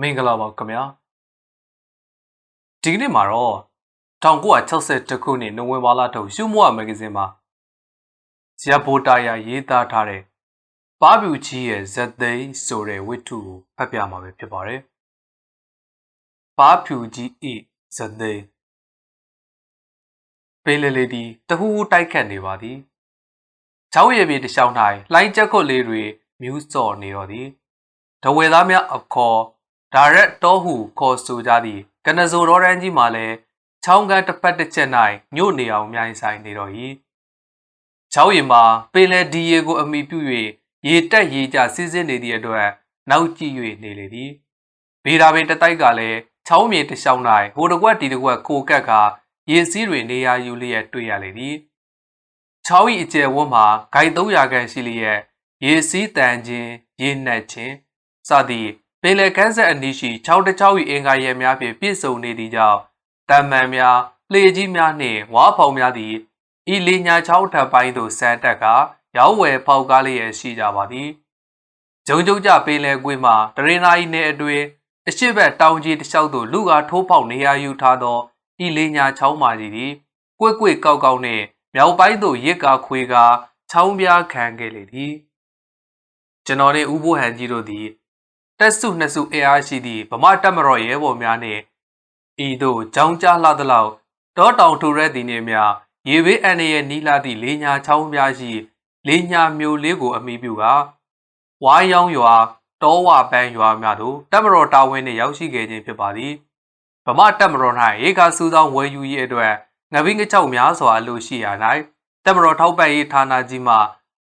မင်္ဂလာပါခင်ဗျာဒီကနေ့မှာတော့1962ခုနှစ်နိုဝင်ဘာလထုတ်ရှုမွာမဂ္ဂဇင်းမှာဇယပိုတာယာရေးသားထားတဲ့ပါပြူကြီးရဲ့ဇက်သိန်းဆိုတဲ့ဝိထုကိုဖတ်ပြမှာပဲဖြစ်ပါတယ်ပါပြူကြီးဤဇက်သိန်းပေးလေလေဒီတဟူဟူတိုက်ခတ်နေပါသည်ချောင်းရည်ပြေတလျှောက်၌လှိုင်းချက်ခွတ်လေးတွေမြူးစော်နေတော့သည်တဝဲသားများအခေါ် ဒါရက်တောဟုခေါ်ဆိုကြသည့်ကနဇိုရောရန်ကြီးမှလည်းချောင်းကတစ်ဖက်တစ်ချက်၌ညို့နေအောင်မြိုင်ဆိုင်နေတော့၏ချောင်းရီမှာပင်လယ်ဒီရေကိုအမိပြု၍ရေတက်ရေကျစီးဆင်းနေသည့်အတွက်နောက်ကြည့်၍နေလေသည်ဗေဒါပင်တတိုက်ကလည်းချောင်းမြေတစ်လျှောက်၌ဟိုတကွက်ဒီတကွက်ကိုကက်ကရေစည်းတွေနေရာယူလျက်တွေ့ရလေသည်ချောင်းဤအကျယ်ဝန်းမှာဂိုင်300ခန့်ရှိလျက်ရေစည်းတန်ခြင်းရေနှက်ခြင်းစသည့် ပင်လယ်ကမ်းဆက်အနီးရှိ6တစ်ချောင်း၏အင်္ဂါရဲများဖြင့်ပြည့်စုံနေသည့်ကြောင့်တံမှန်များလှေကြီးများနှင့်ဝါဖောင်များသည်ဤလေညာချောင်းထပ်ပိုင်းသို့ဆန်းတက်ကရောင်းဝယ်ပေါက်ကားလျက်ရှိကြပါသည်ဂျုံကြုံကြပင်လယ်ကွေးမှတရင်နာဤနယ်အတွင်းအရှိဘက်တောင်ကြီးတစ်လျှောက်သို့လူကာထိုးပေါက်နေရာယူထားသောဤလေညာချောင်းမာကြီးသည်ကွေ့ကွေ့ကောက်ကောက်နှင့်မြောက်ပိုင်းသို့ရစ်ကာခွေကာချောင်းပြားခံခဲ့လေသည်ကျွန်တော်နှင့်ဥပိုးဟန်ကြီးတို့သည် တက်စုနှစ်စုအင်အားရှိသည့်ဗမာတပ်မတော်ရဲဘော်များနှင့်ဤသို့ကြောင်းကြားလာသလောက်တောတောင်ထူရဲသည်နှင့်များရေဘေးအန်ရဲ့နီးလာသည့်လေးညာချောင်းပြားရှိလေးညာမျိုးလေးကိုအမိပြုကဝိုင်းရောင်းရွာတောဝပန်းရွာများသို့တပ်မတော်တာဝန်နှင့်ရောက်ရှိခဲ့ခြင်းဖြစ်ပါသည်ဗမာတပ်မတော်၌ရေကာစူးသောဝယ်ယူရေးအတွက်ငပိငချောက်များစွာအလိုရှိရာ၌တပ်မတော်ထောက်ပံ့ရေးဌာနကြီးမှ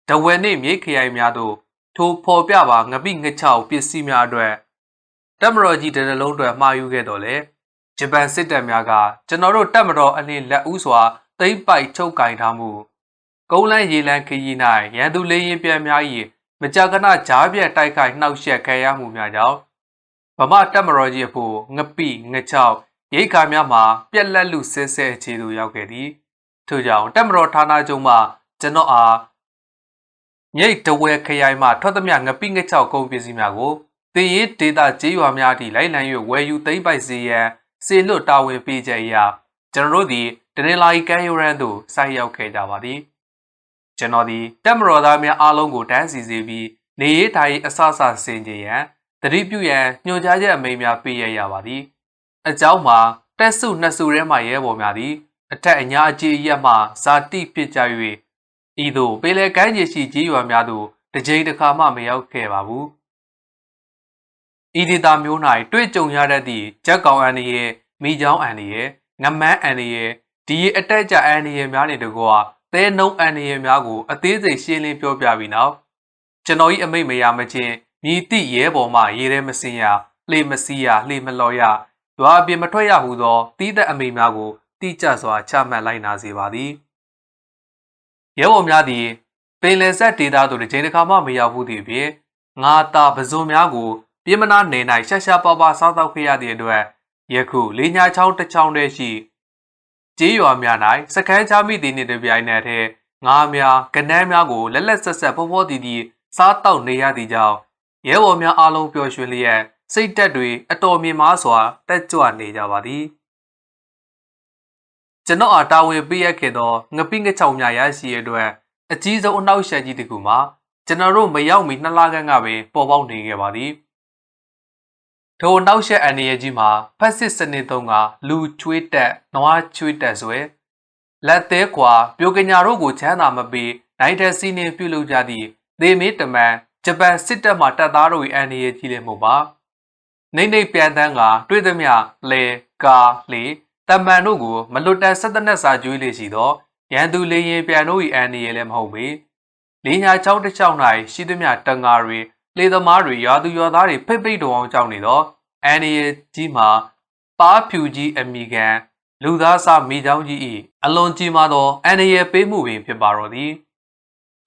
ဒဝယ်နှင့်မြိတ်ခရိုင်များသို့ ထိုဖော်ပြပါငပိငချောက်ပစ္စည်းများအတွက်တပ်မတော်ကြီးတရလုံးအတွက်မှာယူခဲ့တော်လေဂျပန်စစ်တပ်များကကျွန်တော်တို့တပ်မတော်အလင်းလက်ဦးစွာသိမ့်ပိုက်ချုပ်ကင်ထားမှုကုန်းလန်းရေလန်းခရီး၌ရန်သူလေးရင်ပြန်များ၏မကြာခဏကြားပြတ်တိုက်ခိုက်နှောက်ယှက်ခံရမှုများကြောင့်ဗမာတပ်မတော်ကြီးအဖို့ငပိငချောက်ရိတ်ခါများမှာပြက်လက်လူဆဲဆဲအခြေသို့ရောက်ခဲ့သည်ထို့ကြောင့်တပ်မတော်ဌာနချုပ်မှကျွန်တော်အား မြိတ်တဝဲခရိုင်မှထွက်သမျှငပိငချောက်ကုန်ပစ္စည်းများကိုတင်ရင်ဒေတာကျေးရွာများထိလိုက်လံ၍ဝယ်ယူသိမ်းပိုက်စေရန်စေလွတ်တာဝန်ပေးကြရာကျွန်တော်တို့သည်တနင်္လာရီကမ်းရိုးရန်သို့ဆိုက်ရောက်ခဲ့ကြပါသည်ကျွန်တော်သည်တက်မတော်သားများအားလုံးကိုတန်းစီစေပြီးနေရေးထိုင်အဆအဆဆင်ကြရန်တတိပြုရန်ညွှန်ကြားချက်အမိန့်များပေးရရပါသည်အကြောင်းမှာတက်စုနှစ်စုထဲမှရဲဘော်များသည်အထက်အညာအကြီးအရက်မှဇာတိဖြစ်ကြ၍ ဤသို့ပေလေကမ်းခြေရှိကြီးရွာများသို့တစ်ကြိမ်တစ်ခါမှမရောက်ခဲ့ပါဘူးဤဒေတာမျိုး၌တွေ့ကြုံရတတ်သည့်ဂျက်ကောင်အန်ရဲ့မိချောင်းအန်ရဲ့ငမန်းအန်ရဲ့ဒီအတက်ကြအန်ရဲ့များနေတကောသဲနှုံအန်ရဲ့များကိုအသေးစိတ်ရှင်းလင်းပြောပြပြီးနောက်ကျွန်တော်ဤအမိတ်မရမချင်းမြည်သည့်ရဲဘော်မှရေထဲမစင်ရလှေမစီးရလှေမလော်ရရွာအပြင်မထွက်ရဟုသောတီးသက်အမိတ်များကိုတိကျစွာချမှတ်လိုက်နာစေပါသည် ရဲဘော်များသည်ပင်လယ်ဆက်ဒေသသို့တစ်ချိန်တစ်ခါမှမရောက်ဘူးသည့်အပြင်ငါတာပဇွန်များကိုပြမနာနေ၌ရှာရှာပါပါစားတော့ခဲ့ရသည့်အတွက်ယခုလေးညာချောင်းတစ်ချောင်းတည်းရှိကျေးရွာများ၌စကန်းချမိသည်နှင့်တပြိုင်နက်တည်းငါးများကနန်းများကိုလက်လက်ဆက်ဆက်ဖောဖောတီတီစားတောက်နေရသည့်ကြောင့်ရဲဘော်များအားလုံးပျော်ရွှင်လျက်စိတ်တက်တွေအတော်မြင်မားစွာတက်ကြွနေကြပါသည် ကျွန်တော်အားတာဝန်ပေးရခဲ့သောငပိငချောင်များရရှိရတဲ့အတွက်အကြီးဆုံးအနောက်ရှက်ကြီးတစ်ခုမှာကျွန်တော်တို့မရောက်မီနှစ်လခန့်ကပင်ပေါ်ပေါက်နေခဲ့ပါသည်ထိုအနောက်ရှက်အန်ရကြီးမှာဖက်စစ်စနစ်သုံးကလူချွေးတက်နွားချွေးတက်ဆွဲလက်သေးကွာပြိုကညာတို့ကိုချမ်းသာမပေးနိုင်တဲ့စီးနေပြုလုပ်ကြသည့်သေမေးတမန်ဂျပန်စစ်တပ်မှတပ်သားတို့၏အန်ရကြီးလည်းမဟုတ်ပါနေနေပြန်တန်းကတွေ့သမျှလေကာလေ တမန်တို့ကိုမလွတ်တန်ဆက်သက်နဲ့စာကျွေးလေရှိသောရန်သူလေရင်ပြန်တို့၏အန်ရလည်းမဟုတ်ပေလင်းညာချောင်းတစ်ချောင်း၌ရှိသမျှတန်ငါတွေလေသမားတွေရွာသူရွာသားတွေဖိတ်ဖိတ်တောင်ကြောက်နေသောအန်ရကြီးမှာပါဖြူကြီးအမိခံလူသားစားမိချောင်းကြီး၏အလွန်ကြီးမားသောအန်ရပေးမှုပင်ဖြစ်ပါတော့သည်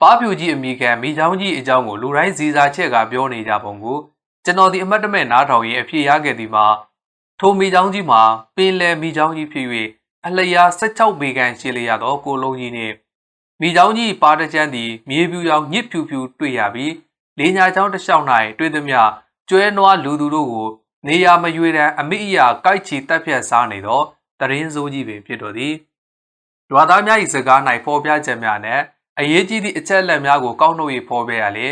ပါဖြူကြီးအမိခံမိချောင်းကြီးအကြောင်းကိုလူတိုင်းစီစာချက်ကပြောနေကြပုံကိုကျွန်တော်ဒီအမတ်တမဲ့နားထောင်ရင်အဖြစ်ရခဲ့သည်မှာ ထိုမိချောင်းကြီးမှာပင်လယ်မိချောင်းကြီးဖြစ်၍အလျာ16ပေခန့်ရှိလျက်သောကိုလုံးကြီးနှင့်မိချောင်းကြီးပါတချမ်းသည်မြေပြူရောင်ညစ်ဖြူဖြူတွေ့ရပြီးလေးညာချောင်းတစ်လျှောက်၌တွေ့သည်မြကျွဲနွားလူသူတို့ကိုနေရာမရွေတံအမိအရာကိုက်ချီတက်ဖြတ်စားနေသောတရင်စိုးကြီးပင်ဖြစ်တော်သည်ရွာသားများ၏စကား၌ဖော်ပြချက်များနှင့်အရေးကြီးသည့်အချက်အလက်များကိုကောက်နှုတ်၍ဖော်ပြရလေ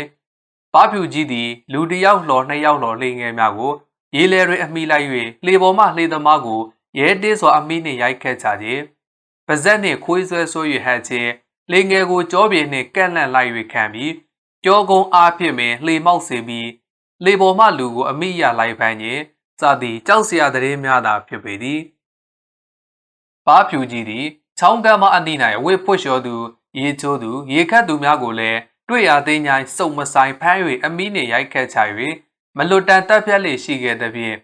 ဘာဖြူကြီးသည်လူတစ်ယောက်လှော်နှစ်ယောက်လှော်လေငယ်များကို ရေလေတွင်အမိလိုက်၍လေပေါ်မှလှေသမားကိုရဲတေးစွာအမိနှင့်ရိုက်ခတ်ချခြင်းပါဇက်နှင့်ခွေးဆွဲဆွဲ၍ဟန်ခြင်းလေငယ်ကိုကြောပြင်းနှင့်ကန့်လန့်လိုက်၍ခံပြီးကြောကုန်းအားဖြင့်ပင်လှေမောက်စေပြီးလေပေါ်မှလူကိုအမိရလိုက်ပန်းခြင်းစသည်ကြောက်စရာသတင်းများသာဖြစ်ပေသည်ဘာဖြူကြီးသည်ချောင်းကမ်းမအနိ၌အဝိဖွှလျှော်သူရေချိုးသူရေခတ်သူများကိုလည်းတွေ့ရသိညိုင်းစုံမဆိုင်ဖမ်း၍အမိနှင့်ရိုက်ခတ်ချ၍ မလွတ်တန်တက်ပြက်လေရှိခဲ့သဖြင့်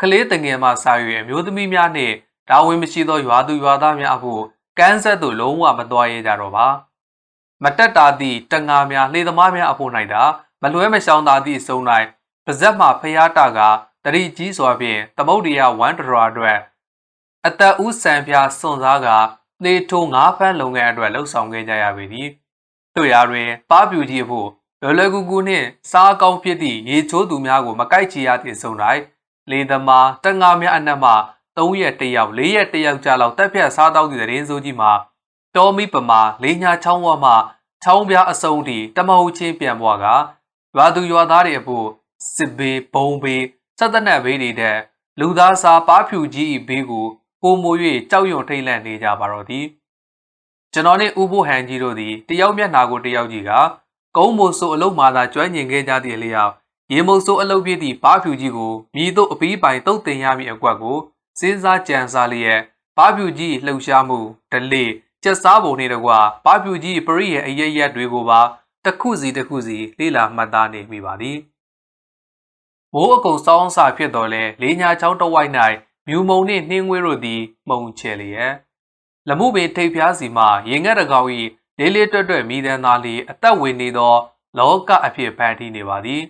ကလေးတငယ်မှစာ၍အမျိုးသမီးများနှင့်ဒါဝင်မရှိသောရွာသူရွာသားများအဖို့ကန်းဆက်သို့လုံးဝမသွားရကြတော့ပါမတက်တာသည့်တငါများလှေသမားများအဖို့၌တာမလွဲမရှောင်သာသည့်အစုံ၌ပါဇက်မှဖျားတာကတရီကြီးစွာဖြင့်သမုတ်တရားဝမ်ဒရာအတွက်အသက်ဦးဆန်ပြစွန်စားကလေထိုးငါးဖန်းလုပ်ငန်းအတွက်လှုပ်ဆောင်ခဲ့ကြရပေသည်တို့ရာတွင်ပါပြူကြီးအဖို့ လွယ်လွယ်ကူကူနှင့်စားကောင်းဖြစ်သည့်ရေချိုးသူများကိုမကိုက်ချီရသည့်အစုံ၌လေသမားတငါများအနက်မှ3ရက်တယောက်4ရက်တယောက်ကြာလောက်တက်ဖြတ်စားတောက်သည့်သတင်းစိုးကြီးမှာတော်မီပမာလေးညာချောင်းဝမှချောင်းပြားအစုံတီတမဟုတ်ချင်းပြန်ပွားကရွာသူရွာသားတွေအဖို့စစ်ဘေးဘုံဘေးစက်တနက်ဘေးတွေတဲ့လူသားစားပါဖြူကြီး၏ဘေးကိုပုံမို၍ကြောက်ရွံ့ထိတ်လန့်နေကြပါတော့သည်ကျွန်တော်နှင့်ဥဖို့ဟန်ကြီးတို့သည်တယောက်မျက်နှာကိုတယောက်ကြီးက ကုန်းမို့ဆိုအလုတ်မှသာကျွမ်းကျင်ခဲ့ကြသည့်အလျောက်ရေမုတ်ဆိုးအလုတ်ပြည့်သည့်ပါဖြူကြီးကိုမြည်တို့အပီးပိုင်တုတ်တင်ရမည့်အကွက်ကိုစဉ်းစားကြံစားလျက်ပါဖြူကြီးလှုပ်ရှားမှုဒလေကျက်စားပုံနှင့်တကွာပါဖြူကြီးပရိရဲ့အရရက်တွေကိုပါတစ်ခုစီတစ်ခုစီလေ့လာမှတ်သားနေမိပါသည်မိုးအကုံစောင်းစာဖြစ်တော်လဲလေးညာချောင်းတဝိုက်၌မြူမုံနှင့်နှင်းငွေးတို့သည်မှုံချဲလျက်လမှုပင်ထိပ်ဖျားစီမှရေငတ်တကောင်၏ လေးလေးတွတ်တွတ်မိတန်းသားလေးအသက်ဝင်နေသော လောကအဖြစ်ဖန်တီးနေပါသည်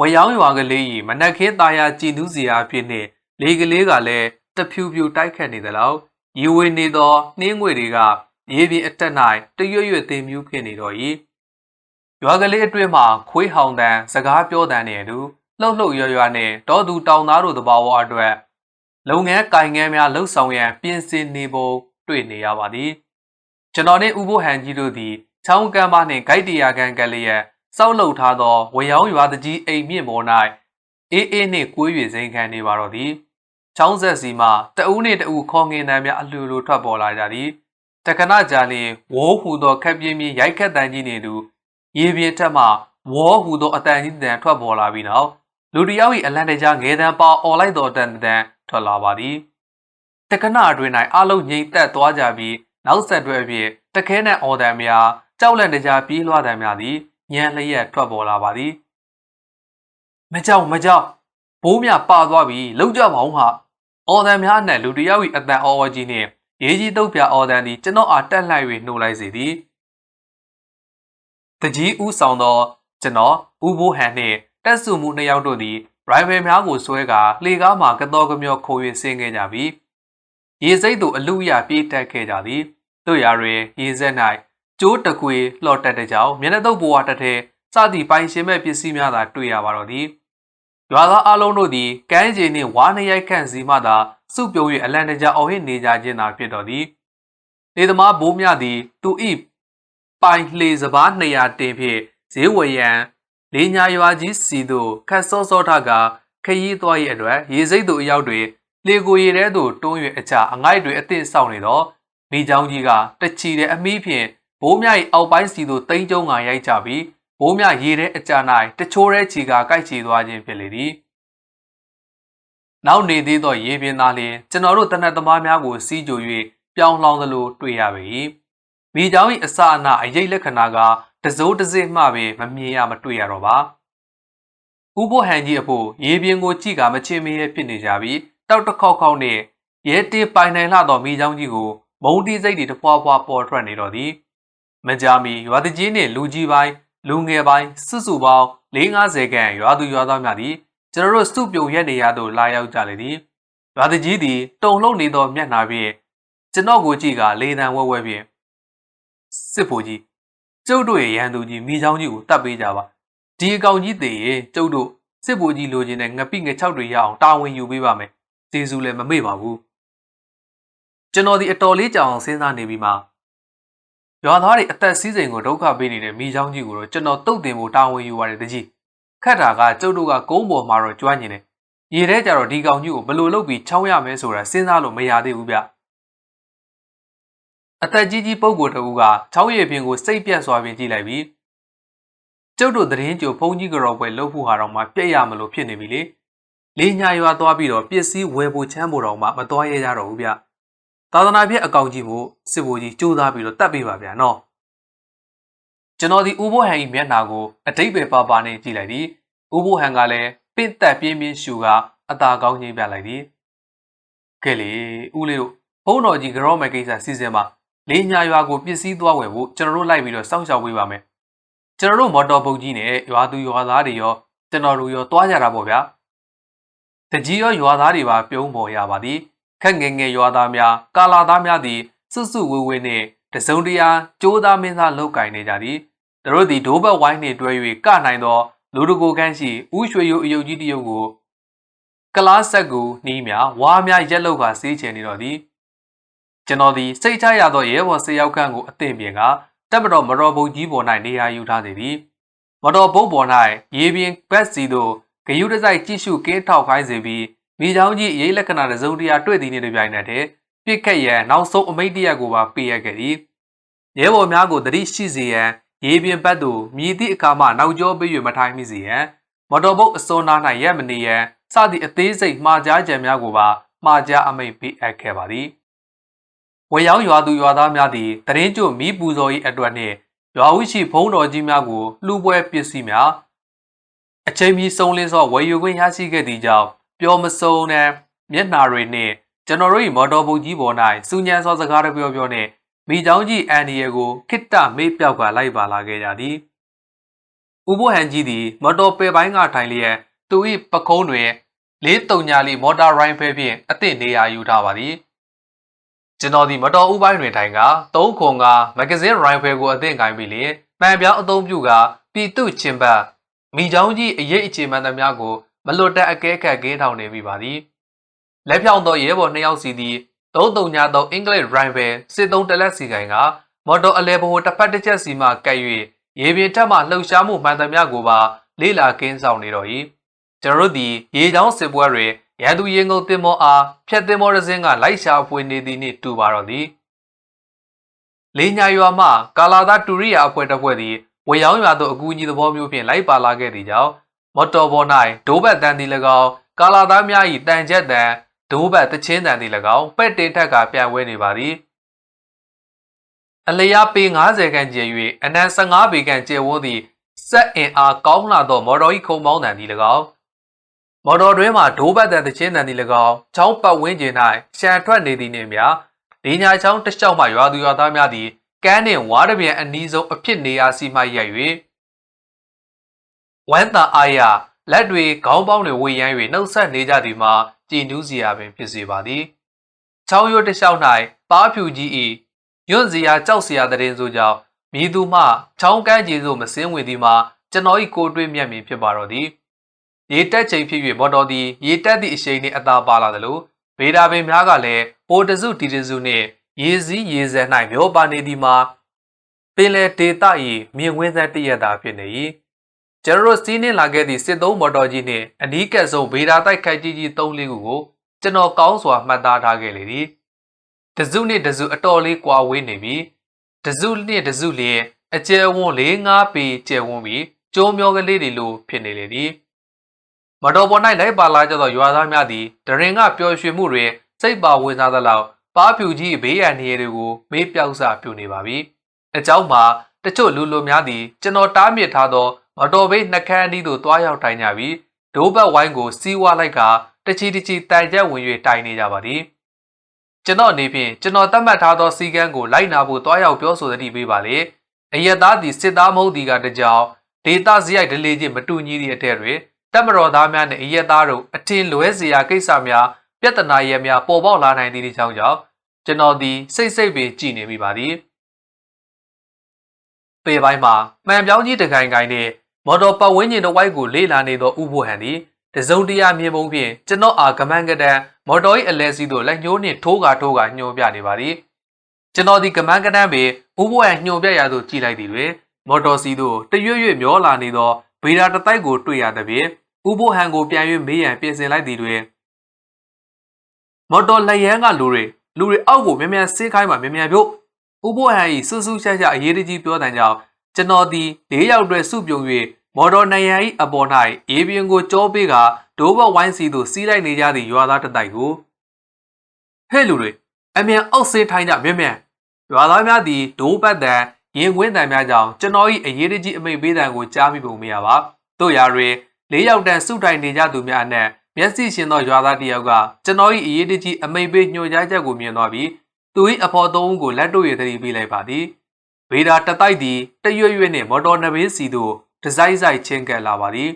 ဝရောင်းရွာကလေး၏မနက်ခင်းသားရကြည်နူးစရာအဖြစ်နှင့်လေကလေးကလည်းတဖြူဖြူတိုက်ခတ်နေသလောက်ရေဝေနေသောနှင်းငွေတွေကရေပြင်အတက်၌တရွရွတင်မြူးဖြစ်နေတော့၏ရွာကလေးအတွင်းမှာခွေးဟောင်တန်စကားပြောတန်နေအတူလှုပ်လှုပ်ရွရွနဲ့တောသူတောင်သားတို့တဘာဝအတွက်လုပ်ငန်းကင်ငန်းများလှုပ်ဆောင်ရန်ပြင်ဆင်နေပုံတွေ့နေရပါသည် ကျွန်တော်နှင့်ဥပိုးဟန်ကြီးတို့သည်ချောင်းကမ်းပါနှင့်ဂိုက်တရာကန်ကလေးရဲ့စောက်လုပ်ထားသောဝရောင်းရွာတကြီးအိမ်မြင့်ပေါ်၌အေးအေးနှင့်ကွေး၍စိန်ခံနေပါတော့သည်ချောင်းဆက်စီမှတအူးနှင့်တအူးခေါငင်တံများအလှူလိုထွက်ပေါ်လာကြသည်တခဏကြာလျင်ဝေါဟူသောခက်ပြင်းပြင်းရိုက်ခတ်တန်ကြီးနေသူရေပြင်ထက်မှဝေါဟူသောအတန်ကြီးတန်ထွက်ပေါ်လာပြီးနောက်လူတယောက်၏အလံတကြားငဲတန်းပါអော်လိုက်သောအတန်တန်ထွက်လာပါသည်တခဏအတွင်း၌အလုံးငြိမ်သက်သွားကြပြီး နောက်ဆက်တွဲအဖြစ်တခဲနဲ့အော်တန်များကြောက်လန့်တကြားပြေးလွှားတန်များသည်ညံလျက်ထွက်ပေါ်လာပါသည်မကြောက်မကြောက်ဘိုးမြပါသွားပြီလောက်ကြပါဦးဟာအော်တန်များနဲ့လူတယောက်၏အတန်အော်ဝကြီးနှင့်ရေးကြီးတုတ်ပြအော်တန်သည်ကျွန်တော်အားတက်လိုက်၍နှိုးလိုက်စေသည်တကြီးဦးဆောင်သောကျွန်တော်ဦးဘိုးဟန်နှင့်တက်စုမှုနှစ်ယောက်တို့သည်ရိုင်ဖယ်များကိုဆွဲကာလှေကားမှကတော်ကမျောခိုး၍ဆင်းခဲ့ကြပြီးရေစိတ်သို့အလူရပြေးတက်ခဲ့ကြသည် တို့ရာတွင်ရေစက်၌ကျိုးတကွေလှော်တက်တဲ့ကြောင့်မျက်နှာတုပ်ဘဝတစ်ထဲစသည့်ပိုင်ရှင်မဲ့ပစ္စည်းများသာတွေ့ရပါတော့သည်ရွာသားအလုံးတို့သည်ကမ်းခြေနှင့်ဝါးနှရိုက်ခန့်စီမှသာစုပြုံ၍အလံတကြားအော်ဟစ်နေကြခြင်းသာဖြစ်တော်သည်လေသမားဘိုးမြသည်သူ၏ပိုင်လှေစပား200တင်ဖြင့်ဈေးဝယ်ရန်လေးညာရွာကြီးစီတို့ခတ်စောစောထကခရီးသွားရဲ့အတွက်ရေစိတ်သူအရောက်တွေလေကိုရေထဲသို့တွန်း၍အချအငိုက်တွေအသင့်ဆောက်နေတော့ မိချောင်းကြီးကတချီတဲ့အမီးဖြင့်ဘိုးမြ၏အောက်ပိုင်းစီသို့တိမ့်ကျုံငါရိုက်ကြပြီးဘိုးမြရေထဲအကြ၌တချိုးတဲ့ချီကကိုက်ချီသွားခြင်းဖြစ်လေသည်နောက်နေသေးသောရေပြင်သားလျင်ကျွန်တော်တို့တနတ်သမားများကိုစီးကြို၍ပြောင်းလောင်းသလိုတွေ့ရပေ၏မိချောင်း၏အစအနအရေးလက္ခဏာကတစိုးတစစ်မှပဲမမြင်ရမတွေ့ရတော့ပါဥဖို့ဟန်ကြီးအဖို့ရေပြင်ကိုကြည့်ကမချင်မရဲဖြစ်နေကြပြီးတောက်တစ်ခေါက်ခေါက်နဲ့ရဲတေးပိုင်နိုင်လာသောမိချောင်းကြီးကို မုံတီးစိတ်တွေတပွားပွားပေါ်ထွက်နေတော့သည်မကြာမီရွာတကြီးနှင့်လူကြီးပိုင်းလူငယ်ပိုင်းစုစုပေါင်း450ခန့်ရွာသူရွာသားများသည်ကျွန်တော်တို့စုပြုံရက်နေရသို့လာရောက်ကြလေသည်ရွာတကြီးသည်တုံလှုပ်နေသောမျက်နှာဖြင့်ကျွန်တော်ကိုကြည့်ကလေတံဝဲဝဲဖြင့်စစ်ဖို့ကြီးကျုပ်တို့ရဲ့ရန်သူကြီးမိချောင်းကြီးကိုတတ်ပေးကြပါဒီအကောင်ကြီးတည်ရေကျုပ်တို့စစစ်ဗိုလ်ကြီးလိုချင်တဲ့ငပိငချောက်တွေရအောင်တာဝန်ယူပေးပါမယ်ကျေးဇူးလည်းမမေ့ပါဘူး ကျွန်တော်ဒီအတော်လေးကြောင်အောင်စဉ်းစားနေပြီးမှရွာသားတွေအသက်စီးစိမ်ကိုဒုက္ခပေးနေတဲ့မိချောင်းကြီးကိုတော့ကျွန်တော်တုတ်တင်ဖို့တာဝန်ယူရတယ်တကြီးခတ်တာကကျုပ်တို့ကကုန်းပေါ်မှာတော့ကျွမ်းကျင်တယ်ရေထဲကျတော့ဒီကောင်ကြီးကိုဘယ်လိုလုပ်ပြီးချောင်းရမယ်ဆိုတာစဉ်းစားလို့မရသေးဘူးဗျအသက်ကြီးကြီးပုံကိုယ်တူကချောင်းရည်ပင်ကိုစိတ်ပြတ်စွာပင်ကြည့်လိုက်ပြီးကျုပ်တို့သတင်းကြိုဖုန်ကြီးကြော်ပွဲလှုပ်ဖို့ဟာတော့မှပြက်ရမလို့ဖြစ်နေပြီလေလေးညာရွာသွားပြီးတော့ပစ္စည်းဝယ်ဖို့ချမ်းဖို့တော့မှမသွားရကြတော့ဘူးဗျ သာသနာပြည့်အကောင်ကြီးမို့စစ်ဘိုလ်ကြီးစူးစမ်းပြီးတော့တတ်ပေးပါဗျာနော်ကျွန်တော်ဒီဦးဘိုးဟန်ကြီးမျက်နှာကိုအတိတ်ပဲပါပါနဲ့ကြည့်လိုက်သည်ဦးဘိုးဟန်ကလည်းပင့်သက်ပြင်းပြင်းရှူကအသာကောင်းကြီးပြလိုက်သည်ကဲလေဦးလေးတို့ဘုန်းတော်ကြီးကြောမဲ့ကိစ္စစီစဉ်မှာလေးညာရွာကိုပစ္စည်းသွားဝယ်ဖို့ကျွန်တော်တို့လိုက်ပြီးတော့စောင့်ရှောက်ပေးပါမယ်ကျွန်တော်တို့မော်တော်ဘုတ်ကြီးနဲ့ရွာသူရွာသားတွေရောကျွန်တော်တို့ရောသွားကြတာပေါ့ဗျာတကြီးရောရွာသားတွေပါပြုံးပေါ်ရပါသည် ခက်ငယ်ငယ်ရွာသားများကာလာသားများသည်စွတ်စွဝေဝေနှင့်တစုံတရာကြိုးသားမင်းသားလောက်ကင်နေကြသည်သူတို့သည်ဒိုးဘက်ဝိုင်းနှင့်တွဲ၍ကနိုင်သောလူတကိုကန်းရှိဥရွှေရုပ်အယုတ်ကြီးတရုပ်ကိုကလားဆက်ကိုနှီးများဝါများရက်လောက်ကစေးချင်နေတော့သည်ကျွန်တော်သည်စိတ်ချရသောရဲဘော်စေရောက်ခန့်ကိုအသင့်ပြင်ကတပ်မတော်မတော်ဘုတ်ကြီးပေါ်၌နေရာယူထားသည်သည်မတော်ဘုတ်ပေါ်၌ရေပြင်ဘက်စီသို့ဂယုတစိုက်ကြည့်ရှုကင်းထောက်ခိုင်းစေပြီး မိချောင်းကြီးအရေးလက္ခဏာတစုံတရာတွေ့သည်နှင့်တပြိုင်နက်တည်းပြစ်ခတ်ရန်နောက်ဆုံးအမိတ်တရက်ကိုပါပေးရခဲ့သည်ရဲဘော်များကိုတတိရှိစေရန်ရေပြင်ဘက်သို့မြည်သည့်အခါမှနောက်ကျောပေး၍မထိုင်မိစေရန်မတော်ဘုတ်အစွန်းနာ၌ရက်မနေရန်စသည့်အသေးစိတ်မှားကြားကြံများကိုပါမှားကြားအမိတ်ပေးအပ်ခဲ့ပါသည်ဝေရောက်ရွာသူရွာသားများသည်တရင်ကျို့မီးပူဇော်၏အတွက်နှင့်ရွာဝိရှိဘုံတော်ကြီးများကိုလှူပွဲပစ္စည်းများအချိန်မီစုံလင်းစွာဝယ်ယူခွင့်ရရှိခဲ့သည့်ကြောင့် ပျော်မစုံတဲ့မျက်နာတွေနှင့်ကျွန်တော်တို့၏မော်တော်ဘုတ်ကြီးပေါ်၌စူညံစွာစကားတပြောပြောနှင့်မိချောင်းကြီးအန်ဒီယေကိုခိတ္တမေးပြောက်ကလိုက်ပါလာခဲ့ကြသည်။ဥဘဟန်ကြီးသည်မော်တော်ပယ်ပိုင်းကထိုင်လျက်သူ၏ပခုံးတွင်လေးတုံညာလီမော်တာရိုင်းဖဲဖြင့်အသင့်နေရာယူထားပါသည်။ကျွန်တော်ဒီမတော်ဥပိုင်းတွင်ထိုင်ကသုံးခွန်ကမဂဇင်းရိုင်းဖဲကိုအသင့်ကင်ပြီးလျင်မှန်ပြောင်းအသုံးပြုကပြည်သူချင်းပတ်မိချောင်းကြီးအရေးအခြေမှန်သမျှကို မလွတ်တဲ့အကဲခတ်ကင်းထောင်နေပြီပါသည်။လက်ဖြောင်သောရဲဘော်နှစ်ယောက်စီသည်သုံးတုံညာသောအင်္ဂလိပ်ရိုင်ဖယ်စစ်သုံးတလက်စီကိုင်ကမော်တော်အလဲဘိုတစ်ဖက်တစ်ချက်စီမှကပ်၍ရေပြင်ထက်မှလှုပ်ရှားမှုမှန်သမျှကိုပါလေးလာကင်းဆောင်နေတော့၏ကျွန်တော်တို့သည်ရေချောင်းစစ်ပွဲတွင်ရန်သူရေငုံတင်မောအားဖျက်တင်မောရစင်းကလိုက်ရှာဖွေနေသည်နှင့်တူပါတော့သည်လေးညာရွာမှကာလာသာတူရိယာအဖွဲ့တစ်ဖွဲ့သည်ဝေယောင်းရွာသို့အကူအညီသဘောမျိုးဖြင့်လိုက်ပါလာခဲ့သည့်ကြောင့် မော်တော်ပေါ်၌ဒိုးဘက်တန်သည်၎င်းကာလာသားများ၏တန်ချက်တန်ဒိုးဘတ်တချင်းတန်သည်၎င်းပဲ့တင်ထက်ကပြန်ဝဲနေပါသည်အလျားပေ90ခန့်ကျဲ၍အနံ15ပေခန့်ကျဲဝန်းသည့်စက်အင်အားကောင်းလာသောမော်တော်၏ခုံမောင်းတန်သည်၎င်းမော်တော်တွင်မှဒိုးဘတ်တန်တချင်းတန်သည်၎င်းချောင်းပတ်ဝန်းကျင်၌ရှံထွက်နေသည်နှင့်မြဒီညာချောင်းတစ်လျှောက်မှရွာသူရွာသားများသည်ကမ်းနှင့်ဝါးတပြန်အနီးဆုံးအဖြစ်နေရာစီမှရိုက်၍ ဝမ်းသာအားရလက်တွေခေါင်းပေါင်းတွေဝေယမ်း၍နှုတ်ဆက်နေကြသည်မှာကြည်နူးစရာပင်ဖြစ်စေပါသည်။ချောင်းရွတ်တစ်လျှောက်၌ပါးဖြူကြီး၏ယွန့်စရာကြောက်စရာတဲ့ရင်ဆိုကြောင့်မိသူမှချောင်းကန်းကြီးသို့မစင်းဝင်သည်မှာကျွန်တော်၏ကိုတွေးမျက်မြင်ဖြစ်ပါတော့သည်။ရေတက်ချိန်ဖြစ်၍မော်တော်သည်ရေတက်သည့်အရှိန်နှင့်အသာပါလာသလိုဗေဒါပင်များကလည်းဟိုတစုတီတစုနှင့်ရေစည်းရေစဲ၌မျောပါနေသည်မှာပင်လေဒေတာ၏မြင်ဝင်းဆက်တရက်သာဖြစ်နေ၏ ကျွန်တော်တို့စီးနှင်းလာခဲ့သည့်စစ်သုံးမော်တော်ကြီးနှင့်အနီးကပ်ဆုံးဗေဒါတိုက်ခိုက်ကြီးကြီး၃လေးခုကိုကျွန်တော်ကောင်းစွာမှတ်သားထားခဲ့လေသည်တစုနှင့်တစုအတော်လေးကွာဝေးနေပြီတစုနှင့်တစုလျင်အကျယ်ဝန်း၄၅ပေကျယ်ဝန်းပြီးကျိုးမျောကလေးတွေလိုဖြစ်နေလေသည်မတော်ပေါ်၌လိုက်ပါလာကြသောရွာသားများသည်တရင်ကပျော်ရွှင်မှုတွင်စိတ်ပါဝင်စားသလောက်ပါးဖြူကြီးဘေးရန်နေရတွေကိုမေးပြောက်စပြုနေပါပြီအเจ้าမှာတချို့လူလူများသည်ကျွန်တော်တားမြစ်ထားသော မတော်ဘေးနှကန်းအနီးသို့တွားရောက်တိုင်ကြပြီးဒိုးဘက်ဝိုင်းကိုစီးဝါလိုက်ကတချီတချီတိုင်ကျက်ဝင်၍တိုင်နေကြပါသည်ကျွန်တော်အနေဖြင့်ကျွန်တော်သတ်မှတ်ထားသောစီကံကိုလိုက်နာဖို့တွားရောက်ပြောဆိုသတိပေးပါလေအယက်သားသည်စစ်သားမဟုတ်သည်ကတကြောင်ဒေတာစရိုက်ဒလေချင်းမတူညီသည့်အထက်တွင်တပ်မတော်သားများနှင့်အယက်သားတို့အထင်လွဲစရာကိစ္စများပြဿနာရများပေါ်ပေါက်လာနိုင်သည့်အကြောင်းကြောင့်ကျွန်တော်သည်စိတ်စိတ်ပင်ကြည်နေမိပါသည်ပေပိုင်းမှာမှန်ပြောင်းကြီးတခိုင်ခိုင်နှင့် မော်တော်ပတ်ဝန်းကျင်တစ်ဝိုက်ကိုလေ့လာနေသောဥပိုဟန်သည်တစုံတရာမြင်ပုံဖြင့်ကျွန်တော်အားကမန်းကတန်မော်တော်၏အလဲစီးသို့လက်ညှိုးနှင့်ထိုးကာထိုးကာညှို့ပြနေပါသည်ကျွန်တော်ဒီကမန်းကတန်ပင်ဥပိုဟန်ညှို့ပြရာသို့ကြည့်လိုက်သည်တွင်မော်တော်စီးသို့တရွရွမျောလာနေသောဗေဒာတတိုက်ကိုတွေ့ရသဖြင့်ဥပိုဟန်ကိုပြန်၍မေးရန်ပြင်ဆင်လိုက်သည်တွင်မော်တော်လက်ရန်ကလူတွေလူတွေအောက်ကိုမြန်မြန်ဆေးခိုင်းမှမြန်မြန်ပြုတ်ဥပိုဟန်၏ဆူဆူရှာရှာအရေးတကြီးပြောတဲ့ကြောင့်ကျွန်တော်ဒီ၄ယောက်တွဲစုပြုံ၍ မော်တော်နိုင်ရန်၏အပေါ်၌အေးပြင်းကိုကြောပေးကဒိုးဘဝိုင်းစီသို့စီးလိုက်နေကြသည့်ရွာသားတစ်တိုက်ကိုဟဲ့လူတွေအမြန်အောက်ဆေးထိုင်းကြမြန်မြန်ရွာသားများသည်ဒိုးပတ်တန်ရင်ခွင်းတန်များကြောင့်ကျွန်တော်၏အရေးတကြီးအမိတ်ပေးတန်ကိုကြားမိပုံမရပါတို့ရာတွင်လေးယောက်တန်စုထိုင်နေကြသူများအနက်မျက်စိရှင်သောရွာသားတစ်ယောက်ကကျွန်တော်၏အရေးတကြီးအမိတ်ပေးညှို့ကြားချက်ကိုမြင်သွားပြီးသူ၏အဖော်သုံးဦးကိုလက်တို့ရသတိပေးလိုက်ပါသည်ဗေဒာတတိုက်သည်တရွရွနှင့်မော်တော်နှဘေးစီသို့ တစိုက်စိုက်ချင်းကပ်လာပါသည်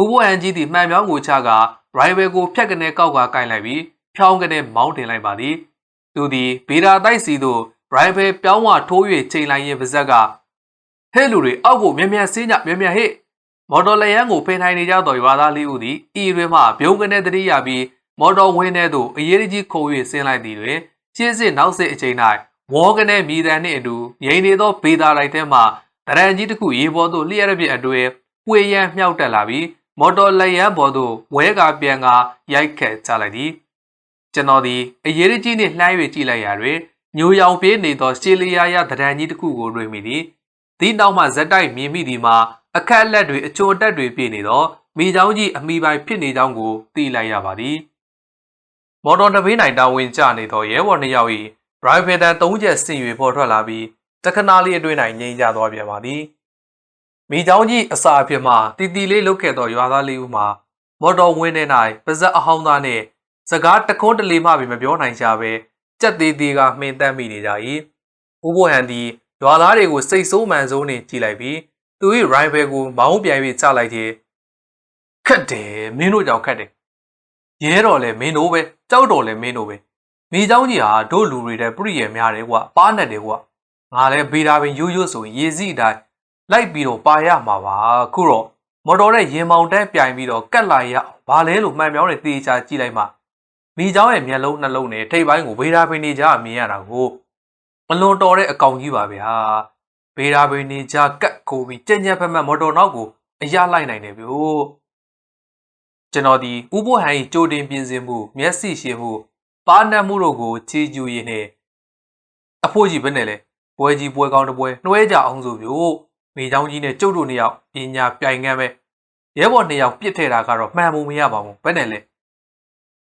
ဥပ္ပအန်ကြီးသည်မှန်ပြောင်းကိုချကရိုင်ဘယ်ကိုဖြတ်ကနေကောက်ကကိုင်လိုက်ပြီးဖြောင်းကနေမောင်းတင်လိုက်ပါသည်သူသည်ဗေဒာတိုက်စီသို့ရိုင်ဘယ်ပြောင်းဝထိုး၍ချိန်လိုက်ရင်ပါဇက်ကဟဲ့လူတွေအောက်ကိုမြန်မြန်ဆင်းကြမြန်မြန်ဟဲ့မော်တော်လျံကိုဖိထိုင်နေကြသောရွာသားလေးဦးသည်ဤတွင်မှပြုံးကနေတတိယပြီးမော်တော်ဝင်းထဲသို့အရေးကြီးခုံ၍ဆင်းလိုက်သည်တွင်ရှင်းစစ်နောက်စစ်အချိန်၌ဝေါကနေမိတန်နှင့်အတူငြိမ်နေသောဘေးသားလိုက်ထဲမှ တရန်ကြီးတစ်ခုရေပေါ်သို့လျှက်ရပြည့်အတွဲပွေရန်မြောက်တက်လာပြီးမော်တော်လက်ရန်ပေါ်သို့ဝဲကာပြန်ကာရိုက်ခတ်ချလိုက်သည်ကျွန်တော်သည်အရေးကြီးနှင့်လှမ်း၍ကြည့်လိုက်ရာတွင်ညိုရောင်ပြေးနေသောရှေလီယာရတရန်ကြီးတစ်ခုကိုတွေ့မိသည်ဒီနောက်မှဇက်တိုက်မြင်မိသည်မှာအခက်အလက်တွေအချိုအတက်တွေပြည့်နေသောမိချောင်းကြီးအမိပိုင်ဖြစ်နေကြောင်းကိုသိလိုက်ရပါသည်မော်တော်တဘေးနိုင်တာဝန်ကျနေသောရဲဘော်နှစ်ယောက်၏ရိုင်ဖယ်တန်၃ချက်ဆင်၍ပေါ်ထွက်လာပြီး တခဏလေးအတွင်း၌ငြိမ်ကြသွားပြန်ပါသည်မိချောင်းကြီးအစာအဖြစ်မှတီတီလေးလုတ်ခဲ့သောရွာသားလေးဦးမှာမော်တော်ဝင်းထဲ၌ပါဇက်အဟောင်းသားနှင့်စကားတခွန်းတလေမှမပြောနိုင်ကြပဲကြက်သေးသေးကမှင်သက်မိနေကြ၏ဥပ္ပဟန်သည်ရွာသားတွေကိုစိတ်ဆိုးမှန်ဆိုးနှင့်ကြည့်လိုက်ပြီးသူ၏ရိုင်ဖယ်ကိုမောင်းပြန်ပြီးချလိုက်သည်ခက်တယ်မင်းတို့ကြောင့်ခက်တယ်ရဲတော်လဲမင်းတို့ပဲကြောက်တော်လဲမင်းတို့ပဲမိเจ้าကြီးဟာတို့လူတွေတဲ့ပြည့်ရများတယ်ကွာပါနဲ့တယ်ကွာ ငါလဲဗေဒါပင်ရိုးရိုးဆိုရင်ရေစီးအတိုင်းလိုက်ပြီးတော့ပါရမှာပါခုတော့မော်တော်နဲ့ရင်မောင်တန်းပြိုင်ပြီးတော့ကတ်လာရဘာလဲလို့မှန်ပြောင်းနေတေချာကြည့်လိုက်မှမိเจ้าရဲ့မျက်လုံးနှလုံးနဲ့ထိပ်ပိုင်းကိုဗေဒါပင်နေကြမြင်ရတာကိုမလွန်တော်တဲ့အကောင်ကြီးပါဗျာဗေဒါပင်နေကြကတ်ကိုပြီးကြက်ညက်ဖက်မှတ်မော်တော်နောက်ကိုအရလိုက်နိုင်တယ်ဗျို့ကျွန်တော်ဒီဥပိုးဟန်ကြီးကြိုတင်ပြင်ဆင်မှုမျက်စိရှင်းမှုပါနတ်မှုတို့ကိုချေကျူရင်းနဲ့အဖိုးကြီးဘယ်နဲ့လဲ ပွဲကြီးပွဲကောင်းတစ်ပွဲနှွဲကြအောင်ဆိုပြို့မိချောင်းကြီးနဲ့ကျုပ်တို့နှစ်ယောက်ပညာပြိုင်ငန်းပဲရဲဘော်နှစ်ယောက်ပြစ်ထဲတာကတော့မှန်မှုမရပါဘူးဘယ်နဲ့လဲ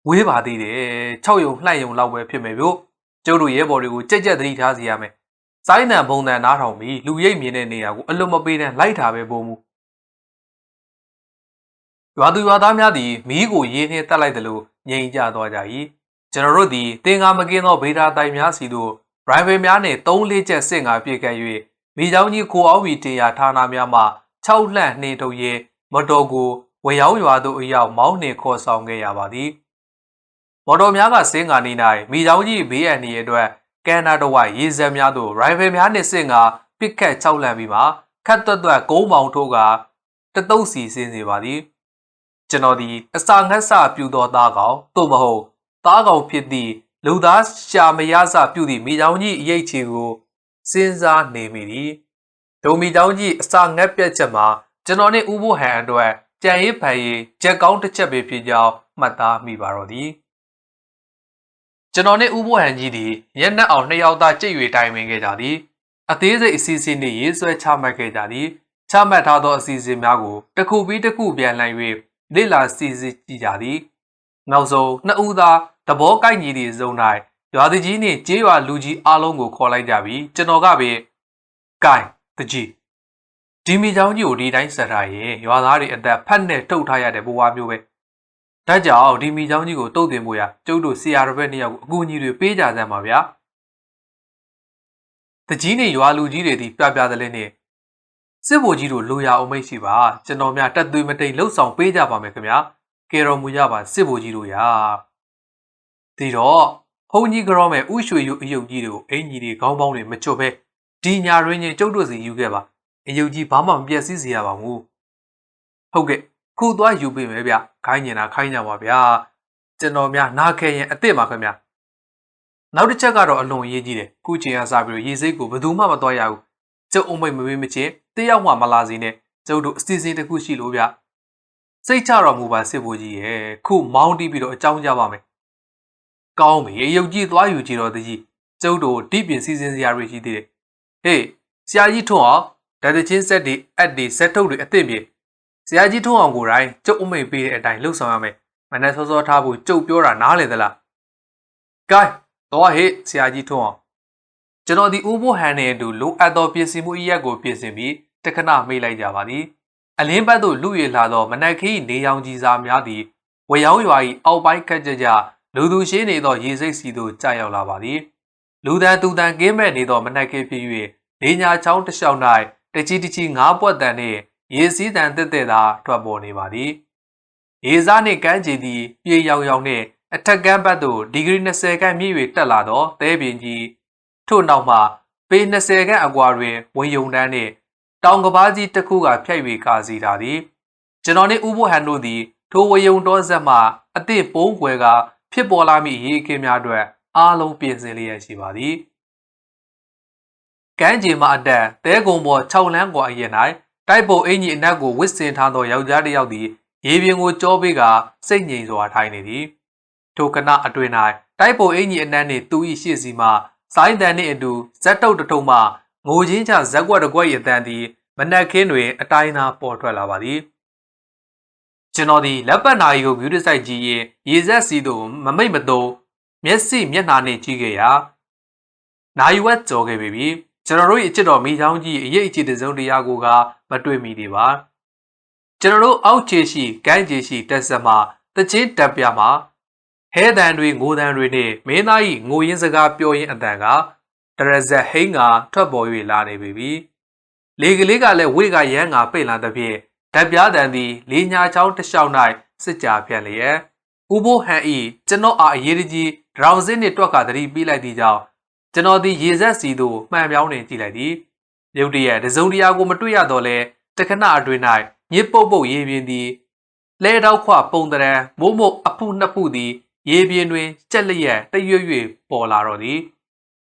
ဝေးပါသေးတယ်6ယုံလှန့်ယုံလောက်ပဲဖြစ်မယ်ဗျို့ကျုပ်တို့ရဲဘော်တွေကိုကြက်ကြက်သတိထားစီရမယ်စိုင်းတန်ဘုံတန်နားထောင်ပြီးလူရိပ်မြင်တဲ့နေရာကိုအလွတ်မပေးတဲ့လိုက်တာပဲပုံမူရွာသူရွာသားများသည်မီးကိုရေးနှင်းတက်လိုက်တယ်လို့ငြိမ်ကြသွားကြ၏ကျွန်တော်တို့သည်တင်ကားမကင်းသောဗေဒာတိုင်များစီသို့ ရိုင်ဖယ်များနှင့်၃-၄ချက်စစ်ငါပြစ်ခဲ့၍မိချောင်းကြီးကိုအောင်ဝီတင်ရာဌာနများမှ၆လှန့်နှင်းထုတ်ရဲမတော်ကိုဝေရောက်ရွာသို့အရောက်မောင်းနှင်ခေါ်ဆောင်ခဲ့ရပါသည်မော်တော်များကစင်းကာနေ၌မိချောင်းကြီးဘေးအန္တရာယ်အတွက်ကန်နာတဝိုင်ရေစက်များသို့ရိုင်ဖယ်များနှင့်စစ်ငါပစ်ခတ်၆လှန့်ပြီးမှခတ်သွက်သွက်ကုန်းပေါင်ထိုးကတတုတ်စီစင်းစေပါသည်ကျွန်တော်ဒီအစာငတ်စပြူသောသားကောင်သို့မဟုတ်သားကောင်ဖြစ်သည့် လူသားရှာမရစပြုသည့်မိချောင်းကြီးအရေးချေကိုစဉ်းစားနေမိသည်ဒုံမိချောင်းကြီးအစာငတ်ပြက်ချက်မှာကျွန်တော်နဲ့ဥဖို့ဟန်အတွက်ကြံရေးဖန်ရေးချက်ကောင်းတစ်ချက်ပဲဖြစ်ကြောင်းမှတ်သားမိပါတော့သည်ကျွန်တော်နဲ့ဥဖို့ဟန်ကြီးသည်ရက်နက်အောင်နှစ်ယောက်သားကြိတ်၍တိုင်ပင်ခဲ့ကြသည်အသေးစိတ်အစီအစဉ်နှင့်ရေးဆွဲချမှတ်ခဲ့ကြသည်ချမှတ်ထားသောအစီအစဉ်များကိုတစ်ခုပြီးတစ်ခုပြန်လှန်၍လေ့လာစီစစ်ကြည့်ကြသည်နောက်ဆုံးနှစ်ဦးသား သဘောကိုက်ညီသည့်ဇုံ၌ရွာသူကြီးနှင့်ကျေးရွာလူကြီးအားလုံးကိုခေါ်လိုက်ကြပြီးကျွန်တော်ကပဲကိုင်တကြီးဒီမိချောင်းကြီးကိုဒီတိုင်းဆက်ထားရင်ရွာသားတွေအသက်ဖက်နဲ့ထုတ်ထားရတဲ့ဘဝမျိုးပဲဒါကြောင့်ဒီမိချောင်းကြီးကိုတုတ်တင်ဖို့ရကျုပ်တို့ဆရာတော်ဘက်နှစ်ယောက်ကိုအကူအညီတွေပေးကြစမ်းပါဗျာတကြီးနဲ့ရွာလူကြီးတွေဒီပြပြသလဲနဲ့စစ်ဘိုလ်ကြီးတို့လိုရာအောင်မိတ်ရှိပါကျွန်တော်များတက်သွေးမတိန်လှုပ်ဆောင်ပေးကြပါမယ်ခင်ဗျာကေတော်မူရပါစစ်ဘိုလ်ကြီးတို့ရာ ဒီတော့ဘုန်းကြီးကြောမဲ့ဥရွှေယူအယုတ်ကြီးတွေကိုအင်ကြီးတွေခေါင်းပေါင်းတွေမချွတ်ပဲဒီညာရင်းချင်းကျုပ်တို့စီယူခဲ့ပါအယုတ်ကြီးဘာမှမပြည့်စည်စေရပါဘူးဟုတ်ကဲ့ခုသွားယူပေးမယ်ဗျခိုင်းနေတာခိုင်းကြပါဗျာကျွန်တော်များနားခဲရင်အစ်စ်ပါခင်ဗျနောက်တစ်ချက်ကတော့အလွန်အရေးကြီးတယ်ခုချိန်ကစပြီးတော့ရေစိတ်ကိုဘယ်သူမှမသွားရဘူးကျုပ်အမိတ်မမေးမချင်းတယောက်မှမလာစီနဲ့ကျုပ်တို့အစီအစဉ်တစ်ခုရှိလို့ဗျစိတ်ချတော်မူပါစစ်ဖို့ကြီးရဲ့ခုမောင်းတီးပြီးတော့အကြောင်းကြပါမယ် ကောင်းပြီရုပ်ကြီးသွားယူကြည့်တော့တကြီးကျုပ်တို့ဒီပြင်စီစဉ်စရာတွေရှိသေးတယ်ဟေးဆရာကြီးထွန်းအောင်ဒါတချင်းဆက်တွေအက်တွေဆက်ထုတ်တွေအသစ်ပြေဆရာကြီးထွန်းအောင်ကိုယ်တိုင်ကျုပ်အမိတ်ပေးတဲ့အတိုင်းလှုပ်ဆောင်ရမယ်မနဲ့စောစောထားဖို့ကျုပ်ပြောတာနားလေသလားကဲတော့ဟေ့ဆရာကြီးထွန်းအောင်ကျွန်တော်ဒီဦးဘိုးဟန်နဲ့အတူလိုအပ်သောပြင်ဆင်မှုအရက်ကိုပြင်ဆင်ပြီးတခဏမေးလိုက်ကြပါသည်အလင်းဘက်သို့လူရလာသောမနက်ခင်းနေရောင်ကြီးစားများသည်ဝေယောင်းရွာ၏အောက်ပိုင်းခက်ကြကြ လူသူရှင်းနေသောရေစိတ်စီသို့ကြာရောက်လာပါသည်လူတန်သူတန်ကင်းမဲ့နေသောမနက်ခင်းဖြစ်၍နေညာချောင်းတစ်လျှောက်၌တချီတချီငါးပွက်တန်နှင့်ရေစည်းတန်တက်တက်သာထွက်ပေါ်နေပါသည်ရေစားနှင့်ကမ်းခြေသည်ပြေရောက်ရောက်နှင့်အထက်ကမ်းဘက်သို့ဒီဂရီ20ခန့်မြင့်၍တက်လာသောသဲပင်ကြီးထို့နောက်မှပေ20ခန့်အကွာတွင်ဝင်းယုံတန်းနှင့်တောင်ကဘာကြီးတစ်ခုကဖြတ်၍ကာစီတာသည်ကျွန်တော်နှင့်ဥပုဟန်တို့သည်ထိုဝယုံတော်ဆက်မှအသည့်ပုံးကွယ်က ဖြစ်ပေါ်လာမည့်ရေခင်းများအတွက်အားလုံးပြင်ဆင်လျက်ရှိပါသည်ကမ်းခြေမှအတက်သဲကုံပေါ်6လမ်းကွာအရင်၌တိုက်ပုံအင်ကြီးအနက်ကိုဝစ်စင်ထားသောယောက်ျားတစ်ယောက်သည်ရေပြင်ကိုကြောပေးကစိတ်ငြိမ်စွာထိုင်နေသည်ထိုကနအတွင်၌တိုက်ပုံအင်ကြီးအနက်နှင့်သူ၏ရှေ့စီမှစိုင်းတန်နှင့်အတူဇက်တုတ်တထုံမှငိုချင်းချဇက်ကွက်တကွက်ရတန်သည်မနက်ခင်းတွင်အတိုင်းသာပေါ်ထွက်လာပါသည် ကျွန်တော်ဒီလက်ပတ်နာရီကိုဂူးတဆိုင်ကြည့်ရင်ရေဆက်စီသို့မမိတ်မသုံးမျက်စိမျက်နှာနှင့်ကြည့်ခဲ့ရာနိုင်ဝက်ကြော်ခဲ့ပြီကျွန်တော်တို့ရဲ့အချစ်တော်မိချောင်းကြီးအရေးအကြီးတဲ့စုံတရားကိုကမတွေ့မိသေးပါကျွန်တော်တို့အောက်ခြေရှိကမ်းခြေရှိတက်ဆက်မှာတချင်းတက်ပြမှာဟဲတန်တွေငိုတန်တွေနဲ့မင်းသားကြီးငိုရင်းစကားပြောရင်းအတန်ကတရဇက်ဟိန်းကထွက်ပေါ်၍လာနေပြီ။လေကလေးကလည်းဝိကရမ်းကပိတ်လာသဖြင့် ဓာတ်ပြားတန်သည်လေးညာချောင်းတစ်လျှောက်၌စစ်ကြပြန်လျက်ဥဘိုးဟန်ဤကျွန်တော်အားအရေးကြီးဒရောင်စင်းနှင့်တွက်ကသတိပေးလိုက်သည့်ကြောင့်ကျွန်တော်သည်ရေဆက်စီသို့မှန်ပြောင်းနေကြည့်လိုက်သည်။ရုတ်တရက်တစုံတရာကိုမတွေ့ရတော့လဲတခဏအတွင်း၌ညစ်ပုတ်ပုတ်ရေပြင်းသည်လဲတော့ခွပုံတရံမိုးမို့အဖုနှစ်ဖုသည်ရေပြင်းတွင်ကြက်လျက်တရွရွပေါ်လာတော့သည်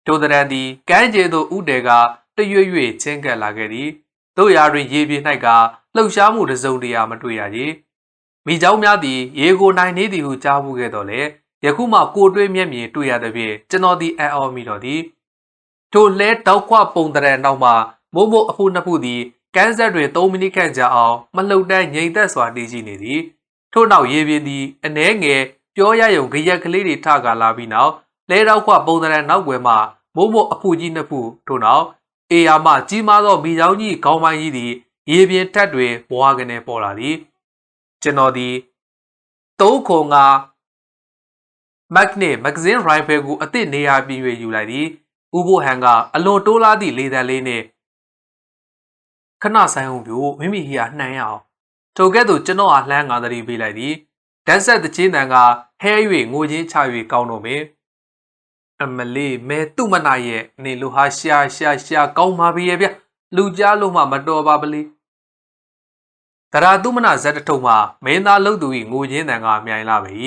ဒိုတရန်သည်ကမ်းခြေသို့ဥတေကတရွရွချင်းကပ်လာခဲ့သည် တို့ရာတွင်ရေပြင်း၌ကလှုပ်ရှားမှုတစ်စုံတရာမတွေ့ရကြမိเจ้าများသည်ရေကိုနိုင်နေသည်ဟုကြားမှုခဲ့တော့လေယခုမှကိုတွေးမျက်မြင်တွေ့ရသဖြင့်ကျွန်တော်သည်အံ့ဩမိတော့သည်ထိုလဲတောက်ခွပုံတရံနောက်မှမိုးမို့အဖုနှစ်ဖုသည်ကန်းဆက်တွင်3မိနစ်ခန့်ကြာအောင်မလှုပ်တမ်းငြိမ်သက်စွာတည်ရှိနေသည်ထို့နောက်ရေပြင်းသည်အနှဲငယ်ပြောရယုံကြရက်ကလေးတွေထကာလာပြီးနောက်လဲတော့ခွပုံသဏ္ဍာန်နောက်ွယ်မှမိုးမို့အဖူကြီးနှစ်ဖူထို့နောက် အေယာမှကြီးမားသောမိချောင်းကြီးခေါင်းပိုင်းကြီးသည်ရေပြင်ထက်တွင်ဘွားကနေပေါ်လာသည်ကျွန်တော်သည်သုံးခုံကမက်နစ်မဂဇင်းရိုင်ဖယ်ကိုအသစ်နေရာပြင်၍ယူလိုက်သည်ဥဘိုဟန်ကအလွန်တိုးလာသည့်လေတံလေးနှင့်ခဏဆိုင်အောင်ပြို့မိမိဟီယာနှံရအောင်ထိုကဲ့သို့ကျွန်တော်အားလှမ်းငါသတိပေးလိုက်သည်ဓာတ်ဆက်တချင်းတန်ကဟဲ၍ငိုချင်းချ၍ကောင်းတော့မယ် အမလေးမဲသူ့မနာရဲ့နေလူဟာရှာရှာရှာကောင်းပါပြီရဲ့ဗျလူကြားလို့မှမတော်ပါပလီတရာသူမနာဇက်တထုံမှမင်းသားလုတ်သူ၏ငိုချင်းတန်ကမြိုင်လာပြီ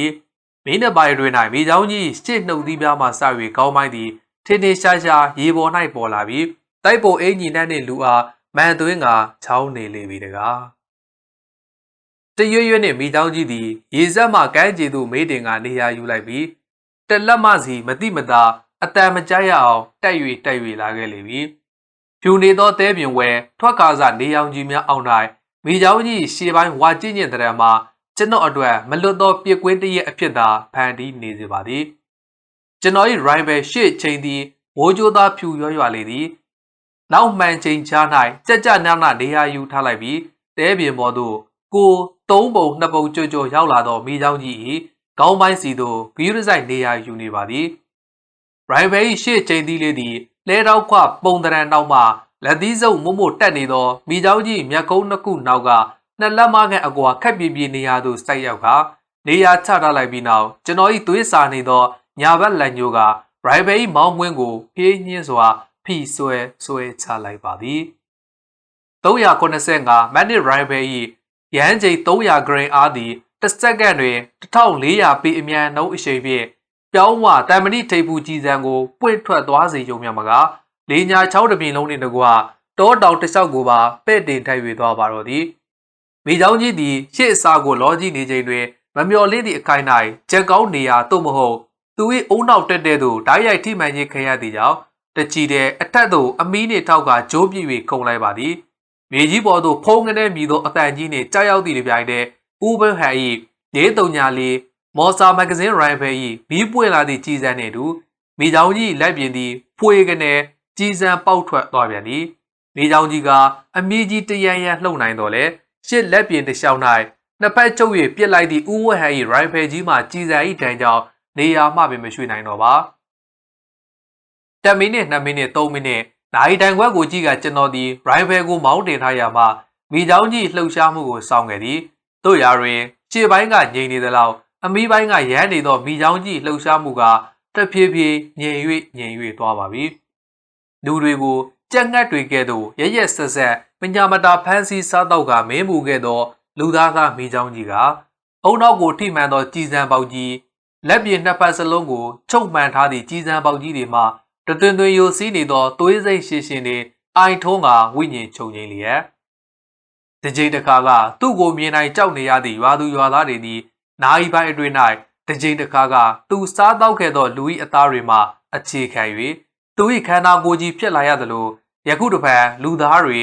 မင်းနဲ့ပါရတွင်၌မိချောင်းကြီးရှစ်နှုတ်သီးပြားမှစ၍ကောင်းပိုင်းသည်ထင်းထင်းရှားရှားရေပေါ်၌ပေါ်လာပြီးတိုက်ပေါ်အင်ကြီးနှင့်လူအားမန်သွင်းကချောင်းနေလေပြီတကားတရွရွနှင့်မိချောင်းကြီးသည်ရေစက်မှကမ်းခြေသို့မေးတင်ကနေရာယူလိုက်ပြီး တလက်မစီမတိမတာအတန်မကြရအောင်တက်၍တက်၍လာခဲ့လေပြီဖြူနေသောတဲပြင်ဝဲထွက်ကားစနေရောင်ကြီးများအောင်၌မိချောင်းကြီးရှေးပိုင်းဝါကြည့်ညင်တဲ့မှာကျွန်တော်အတွက်မလွတ်သောပြစ်ကွင်းတရက်အဖြစ်သာဖန်တီးနေစေပါသည်ကျွန်တော်၏ရိုင်းဘယ်ရှေ့ချိန်သည်မိုးကြိုးသားဖြူရွရွလေသည်နောက်မှန်ချိန်ချား၌ကြက်ကြနာနာနေရာယူထားလိုက်ပြီးတဲပြင်ပေါ်သို့ကိုသုံးပုံနှစ်ပုံကြွကြွရောက်လာသောမိချောင်းကြီး၏ ခေါင်းပိုင်းစီသို့ဂီယူရဆိုင်နေရာယူနေပါသည်ရိုင်ဘယ်၏ရှေ့ချိန်သီးလေးသည်လဲတော့ခွပုံတရံနောက်မှလက်သီးစုပ်မုံမို့တက်နေသောမိချောင်းကြီးမြက်ကုန်းနှစ်ခုနောက်ကနှစ်လက်မခန့်အကွာခက်ပြေပြေနေရာသို့စိုက်ရောက်ကနေရာချထားလိုက်ပြီးနောက်ကျွန်တော်၏သွေးစာနေသောညာဘက်လန်ညိုကရိုင်ဘယ်၏မောင်းမွင်းကိုပြေးညင်းစွာဖိဆွဲဆွဲချလိုက်ပါသည်385မန်နစ်ရိုင်ဘယ်၏ရဟန်းချိန်300ဂရမ်အားသည် တစ်စက္ကန့်တွင်1400ပေအမြန်နှုန်းအရှိန်ဖြင့်ပြောင်းဝတမ်မဏိထိပ်ဖူးကြီးစံကိုပွင့်ထွက်သွားစေရုံမြတ်မကလေးညာ6တပြင်လုံးနှင့်တကွတောတောင်တစ်လျှောက်ကိုပါပဲ့တင်ထိုက်၍သွားပါတော့သည်မိချောင်းကြီးသည်ရှေ့အစာကိုလောကြီးနေချိန်တွင်မမျော်လင့်သည့်အခိုင်၌ကြက်ကောင်းနေရာသို့မဟုတ်သူ၏အုံနောက်တက်တဲ့သို့ဓာတ်ရိုက်ထိမှန်ခြင်းခံရသည့်ကြောင့်တချီတဲ့အထက်သို့အမီးနှင့်ထောက်ကဂျိုးပြည့်၍ခုန်လိုက်ပါသည်မြေကြီးပေါ်သို့ဖုံးကနေမြည်သောအတန်ကြီးနှင့်ကြောက်ရောက်သည့်ပြိုင်တဲ့ ဦးဘဟန်၏လေးတုံညာလေးမော်စာမဂ္ဂဇင်းရိုင်ဖယ်၏မီးပွင့်လာသည့်ကြီးစံနှင့်အတူမိချောင်းကြီးလက်ပြင်သည်ဖွေကနေကြီးစံပေါက်ထွက်သွားပြန်သည်မိချောင်းကြီးကအမီးကြီးတရန်ရန်လှုပ်နိုင်တော်လဲရှစ်လက်ပြင်တစ်လျှောက်၌နှစ်ဖက်ကျုပ်၍ပြစ်လိုက်သည့်ဦးဝဟန်၏ရိုင်ဖယ်ကြီးမှကြီးစံ၏တန်ကြောင့်နေရာမှပင်မရွှေ့နိုင်တော့ပါ10မိနစ်2မိနစ်3မိနစ်နိုင်တိုင်ခွက်ကိုကြည့်ကကျွန်တော်ဒီရိုင်ဖယ်ကိုမောင်းတင်ထားရမှမိချောင်းကြီးလှုပ်ရှားမှုကိုစောင့်ခဲ့သည် တို့ရာတွင်ခြေပိုင်းကငြိမ်နေသလောက်အမီးပိုင်းကရမ်းနေသောမိချောင်းကြီးလှုပ်ရှားမှုကတဖြည်းဖြည်းငြိမ်၍ငြိမ်၍သွားပါပြီလူတွေကိုကြက်ငတ်တွေကဲ့သို့ရရက်ဆက်ဆက်ပညာမတာဖန်းစီစားတော့ကမင်းမူခဲ့သော လူသားသားမိချောင်းကြီးကအုံနောက်ကိုထိမှန်သောကြည်စံပေါက်ကြီးလက်ပြင်နှစ်ဖက်စလုံးကိုချုပ်မှန်ထားသည့်ကြည်စံပေါက်ကြီးတွေမှတသွင်သွင်ယိုစီးနေသောသွေးစိတ်ရှည်ရှင်တွေအိုင်ထုံးကဝိညာဉ်ချုပ်ငိမ့်လျက် တကြိမ်တစ်ခါကသူ့ကိုမြင်နိုင်ကြောက်နေရသည့်ရွာသူရွာသားတွေသည်နာယီပိုင်းအတွင်း၌တကြိမ်တစ်ခါကသူစားတောက်ခဲ့သောလူ၏အသားတွေမှအခြေခံ၍သူ၏ခန္ဓာကိုယ်ကြီးဖြစ်လာရသလိုယခုတစ်ဖန်လူသားတွေ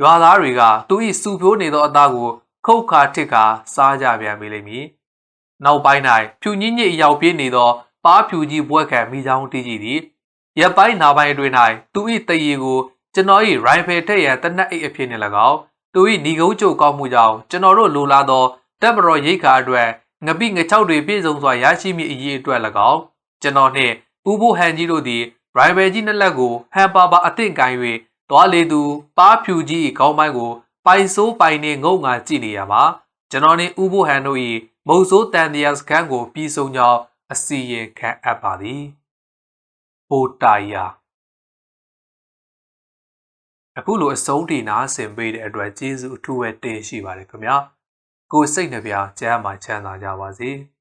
ရွာသားတွေကသူ၏စူဖြိုးနေသောအသားကိုခုတ်ခါထစ်ခါစားကြပြန်မိလိမ့်မည်။နောက်ပိုင်း၌ဖြူညစ်ညစ်ရောက်ပြေးနေသောပါးဖြူကြီးဘွက်ခံမိချောင်းတီးကြည့်သည်။ရပ်ပိုင်းနာပိုင်းအတွင်း၌သူ၏တရေကိုကျွန်တော်၏ရိုင်ဖယ်ထက်ရန်တနက်အိတ်အဖြစ်နှင့်၎င်း သူ၏ညီကုန်းချုပ်ကောက်မှုကြောင့်ကျွန်တော်တို့လိုလားသောတပ်မတော်ရိတ်ခါအတွက်ငပိငချောက်တွေပြည့်စုံစွာရရှိမည့်အရေးအတွက်၎င်းကျွန်တော်နှင့်ဦးဖို့ဟန်ကြီးတို့သည်ရိုင်ဘယ်ကြီးနှစ်လက်ကိုဟန်ပါပါအသင့်ကိုင်း၍သွားလေသူပါးဖြူကြီးခေါင်းပိုင်းကိုပိုင်ဆိုးပိုင်နှင့်ငုံငါကြည့်နေရမှာကျွန်တော်နှင့်ဦးဖို့ဟန်တို့၏မုံဆိုးတန်တရားစခန်းကိုပြီးဆုံးကြောင်းအစီရင်ခံအပ်ပါသည်။ပိုတာယာ အခုလိုအဆုံးထိနားဆင်ပေးတဲ့အတွက်ကျေးဇူးအထူးပဲတင်ရှိပါတယ်ခင်ဗျာ။ကိုယ်စိတ်နှပြကျမ်းမှာချမ်းသာကြပါစေ။